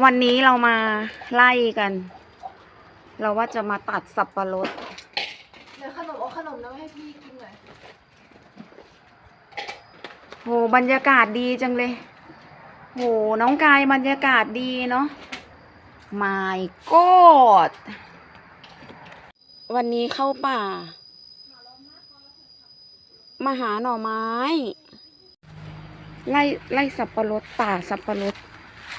วันนี้เรามาไล่กัน เราว่าจะมาตัดสับปะรดเดี๋ยวขนมเอาขนมแล้วให้พี่กินหน่อยโหบรรยากาศดีจังเลยโหน้องกายบรรยากาศดีเนาะ My God วันนี้เข้าป่า มาหาหน่อไม้ ไล่ไล่สับปะรดป่าสับปะรด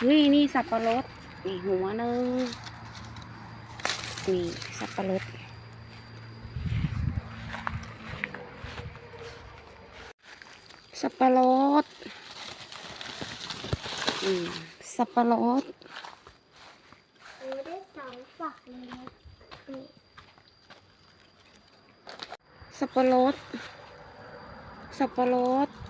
นี่นี่สับปะรดนี่หัวหนึ่งนี่สับปะรดสับปะรดอืมสับปะรดสับปะรดสับปะรด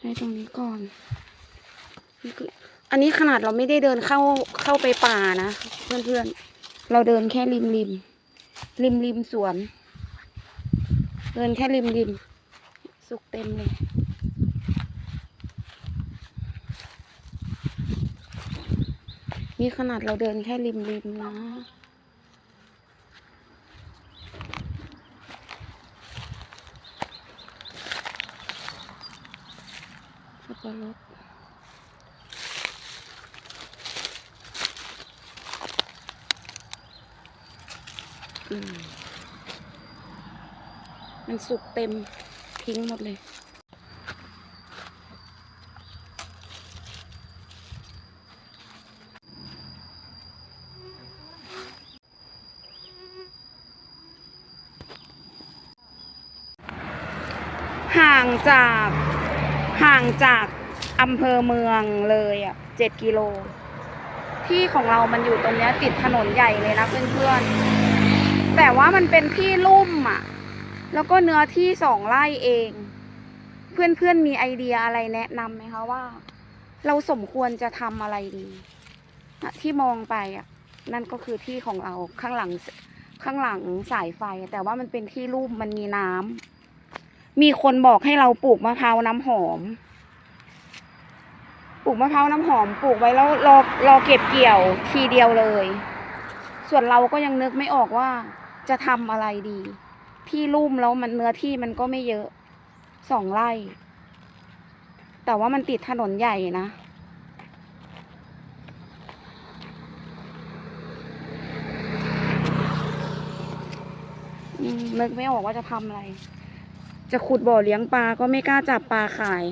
ให้ตรงนี้ก่อนนี่คืออันนี้ขนาดเราไม่ได้เดินเข้าเข้าไปป่านะเพื่อนๆ เราเดินแค่ริมริมริมริมสวน เดินแค่ริมริมสุกเต็มเลยนี่ขนาดเราเดินแค่ริมริมนะ สับปะรดมันสุกเต็มทิ้งหมดเลย ห่างจาก ห่างจากอำเภอเมืองเลยอะเจ็ดกิโล ที่ของเรามันอยู่ตรงเนี้ยติดถนนใหญ่เลยนะเพื่อนๆ แต่ว่ามันเป็นที่ลุ่มอะ แล้วก็เนื้อที่สองไร่เอง เพื่อนๆมีไอเดียอะไรแนะนำไหมคะว่า เราสมควรจะทำอะไรดีที่มองไปอะ นั่นก็คือที่ของเราข้างหลังข้างหลังสายไฟ แต่ว่ามันเป็นที่ลุ่มมันมีน้ำ มีคนบอกให้เราปลูกมะพร้าวน้ำหอม ปลูกมะพร้าวน้ำหอม ปลูกไว้แล้วรอรอเก็บเกี่ยวทีเดียวเลย ส่วนเราก็ยังนึกไม่ออกว่าจะทำอะไรดี ที่ลุ่มแล้วมันเนื้อที่มันก็ไม่เยอะสองไร่ แต่ว่ามันติดถนนใหญ่นะนึกไม่ออกว่าจะทำอะไร จะขุดบ่อเลี้ยงปลาก็ไม่กล้าจับปลาขาย